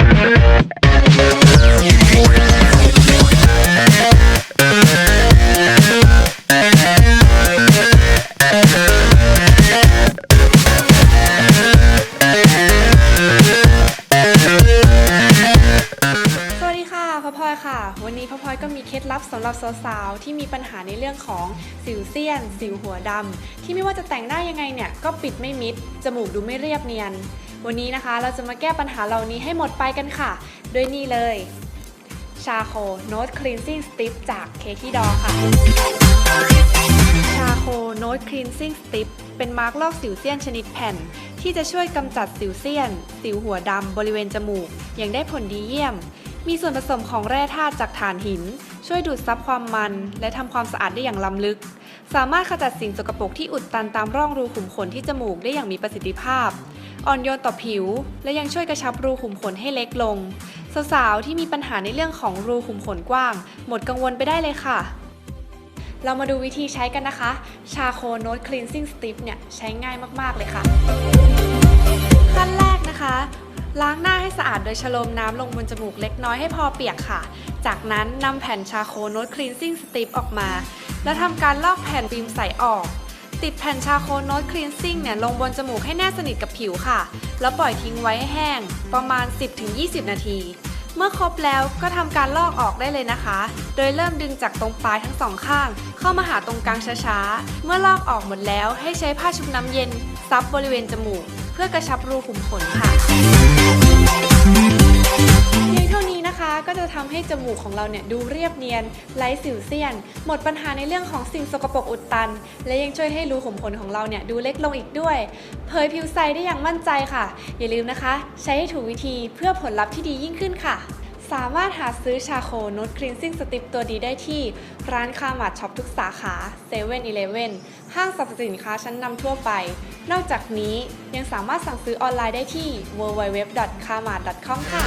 ส ก็มีเคล็ดลับสำหรับสาวๆที่มีปัญหาในเรื่องของสิวเซียน สิวหัวดำที่ไม่ว่าจะแต่งหน้ายังไงเนี่ยก็ปิดไม่มิด จมูกดูไม่เรียบเนียน วันนี้นะคะเราจะมาแก้ปัญหาเหล่านี้ให้หมดไปกันค่ะ ด้วยนี่เลย ชาโคโน t คลีนซิ่งสติปจากเคที่ดอค่ะ ชาโคโน t คลีนซิ่งสติปเป็นมาร์กลอกสิวเซียนชนิดแผ่น ที่จะช่วยกำจัดสิวเซียน สิวหัวดำบริเวณจมูกอย่างได้ผลดีเยี่ยม มีส่วนผสมของแร่ธาตุจากถ่านหิน ช่วยดูดซับความมัน และทำความสะอาดได้อย่างล้ำลึก สามารถขจัดสิ่งสกปรกที่อุดตันตามร่องรูขุมขนที่จมูกได้อย่างมีประสิทธิภาพ อ่อนโยนต่อผิว และยังช่วยกระชับรูขุมขนให้เล็กลง สาวๆที่มีปัญหาในเรื่องของรูขุมขนกว้าง หมดกังวลไปได้เลยค่ะเรามาดูวิธีใช้กันนะคะ ชาโคโน t คลีนซิ่งสติปเนี่ย ใช้ง่ายมาก ๆ เลยค่ะ ขั้นแรกนะคะ ล้างหน้าให้สะอาดโดยชโลมน้ำลงบนจมูกเล็กน้อยให้พอเปียกค่ะ จากนั้นนำแผ่นชาโคโน t คลีนซิ่งสติปออกมา แล้วทำการลอกแผ่นฟิล์มใสออก ติดแผ่นชาโคโน t คลีนซิ่งเนี่ยลงบนจมูกให้แนบสนิทกับผิวค่ะ แล้วปล่อยทิ้งไว้ให้แห้ง ประมาณ 10-20 นาที เมื่อครบแล้วก็ทำการลอกออกได้เลยนะคะ โดยเริ่มดึงจากตรงปลายทั้งสองข้าง เข้ามาหาตรงกลางช้าๆ เมื่อลอกออกหมดแล้วให้ใช้ผ้าชุบน้ำเย็นซับบริเวณจมูก เพื่อกระชับรูขุมขนค่ะ ก็จะทำให้จมูกของเราเนี่ยดูเรียบเนียนไร้สิวเซียน หมดปัญหาในเรื่องของสิ่งสกปรกอุดตัน และยังช่วยให้รูขุมขนของเราเนี่ยดูเล็กลงอีกด้วย เผยผิวใสได้อย่างมั่นใจค่ะ อย่าลืมนะคะ ใช้ให้ถูกวิธีเพื่อผลลัพธ์ที่ดียิ่งขึ้นค่ะสามารถหาซื้อชาโคโน t คลีนซิ่งสติปตัวดีได้ที่ ร้านคามาดช็อปทุกสาขา7 e เ e ่ e อห้างสรรพสินค้าชั้นนำทั่วไป นอกจากนี้ยังสามารถสั่งซื้อออนไลน์ได้ที่ www.kmart.com ค่ะ